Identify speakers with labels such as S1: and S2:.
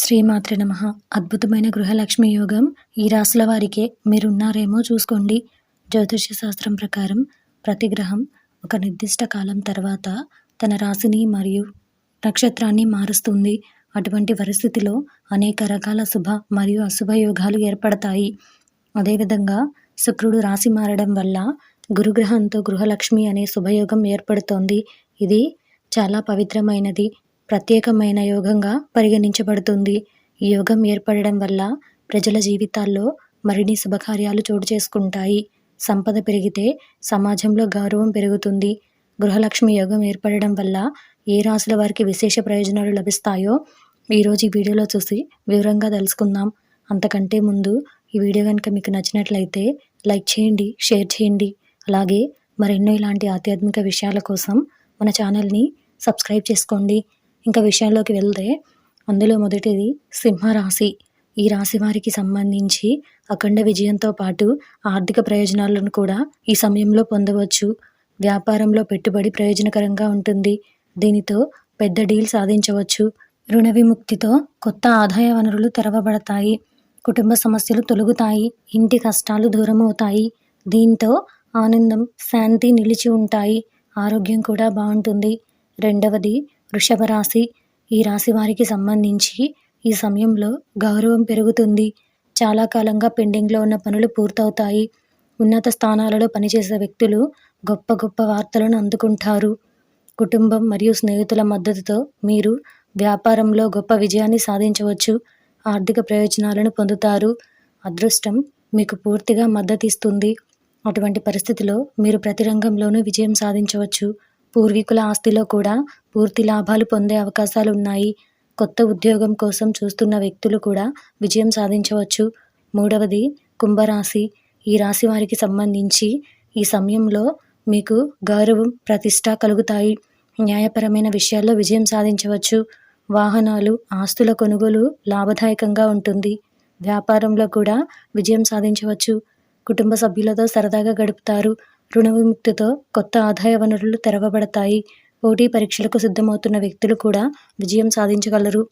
S1: శ్రీమాత్రి నమ. అద్భుతమైన గృహలక్ష్మి యోగం. ఈ రాశుల వారికే మీరున్నారేమో చూసుకోండి. జ్యోతిష శాస్త్రం ప్రకారం ప్రతి గ్రహం ఒక నిర్దిష్ట కాలం తర్వాత తన రాశిని మరియు నక్షత్రాన్ని మారుస్తుంది. అటువంటి పరిస్థితిలో అనేక రకాల శుభ మరియు అశుభ యోగాలు ఏర్పడతాయి. అదేవిధంగా శుక్రుడు రాశి మారడం వల్ల గురుగ్రహంతో గృహలక్ష్మి అనే శుభయోగం ఏర్పడుతోంది. ఇది చాలా పవిత్రమైనది. ప్రత్యేకమైన యోగంగా పరిగణించబడుతుంది. ఈ యోగం ఏర్పడడం వల్ల ప్రజల జీవితాల్లో మరిన్ని శుభకార్యాలు చోటు చేసుకుంటాయి. సంపద పెరిగితే సమాజంలో గౌరవం పెరుగుతుంది. గృహలక్ష్మి యోగం ఏర్పడడం వల్ల ఏ రాశుల వారికి విశేష ప్రయోజనాలు లభిస్తాయో ఈరోజు ఈ వీడియోలో చూసి వివరంగా తెలుసుకుందాం. అంతకంటే ముందు ఈ వీడియో కనుక మీకు నచ్చినట్లయితే లైక్ చేయండి షేర్ చేయండి. అలాగే మరెన్నో ఇలాంటి ఆధ్యాత్మిక విషయాల కోసం మన ఛానల్ని సబ్స్క్రైబ్ చేసుకోండి. ఇంకా విషయంలోకి వెళ్తే అందులో మొదటిది సింహరాశి. ఈ రాశి వారికి సంబంధించి అఖండ విజయంతో పాటు ఆర్థిక ప్రయోజనాలను కూడా ఈ సమయంలో పొందవచ్చు. వ్యాపారంలో పెట్టుబడి ప్రయోజనకరంగా ఉంటుంది. దీనితో పెద్ద డీల్ సాధించవచ్చు. రుణ విముక్తితో కొత్త ఆదాయ వనరులు తెరవబడతాయి. కుటుంబ సమస్యలు తొలగుతాయి. ఇంటి కష్టాలు దూరమవుతాయి. దీంతో ఆనందం శాంతి నిలిచి ఉంటాయి. ఆరోగ్యం కూడా బాగుంటుంది. రెండవది వృషభ రాశి ఈ రాశి వారికి సంబంధించి ఈ సమయంలో గౌరవం పెరుగుతుంది. చాలా కాలంగా పెండింగ్లో ఉన్న పనులు పూర్తవుతాయి. ఉన్నత స్థానాలలో పనిచేసే వ్యక్తులు గొప్ప గొప్ప వార్తలను అందుకుంటారు. కుటుంబం మరియు స్నేహితుల మద్దతుతో మీరు వ్యాపారంలో గొప్ప విజయాన్ని సాధించవచ్చు. ఆర్థిక ప్రయోజనాలను పొందుతారు. అదృష్టం మీకు పూర్తిగా మద్దతిస్తుంది. అటువంటి పరిస్థితిలో మీరు ప్రతి రంగంలోనూ విజయం సాధించవచ్చు. పూర్వీకుల ఆస్తిలో కూడా పూర్తి లాభాలు పొందే అవకాశాలు ఉన్నాయి కొత్త ఉద్యోగం కోసం చూస్తున్న వ్యక్తులు కూడా విజయం సాధించవచ్చు. మూడవది కుంభరాశి. ఈ రాశి వారికి సంబంధించి ఈ సమయంలో మీకు గౌరవం ప్రతిష్ట కలుగుతాయి. న్యాయపరమైన విషయాల్లో విజయం సాధించవచ్చు. వాహనాలు ఆస్తుల కొనుగోలు లాభదాయకంగా ఉంటుంది. వ్యాపారంలో కూడా విజయం సాధించవచ్చు. కుటుంబ సభ్యులతో సరదాగా గడుపుతారు. రుణ విముక్తితో కొత్త ఆదాయ వనరులు తెరవబడతాయి. పోటీ పరీక్షలకు సిద్ధమవుతున్న వ్యక్తులు కూడా విజయం సాధించగలరు.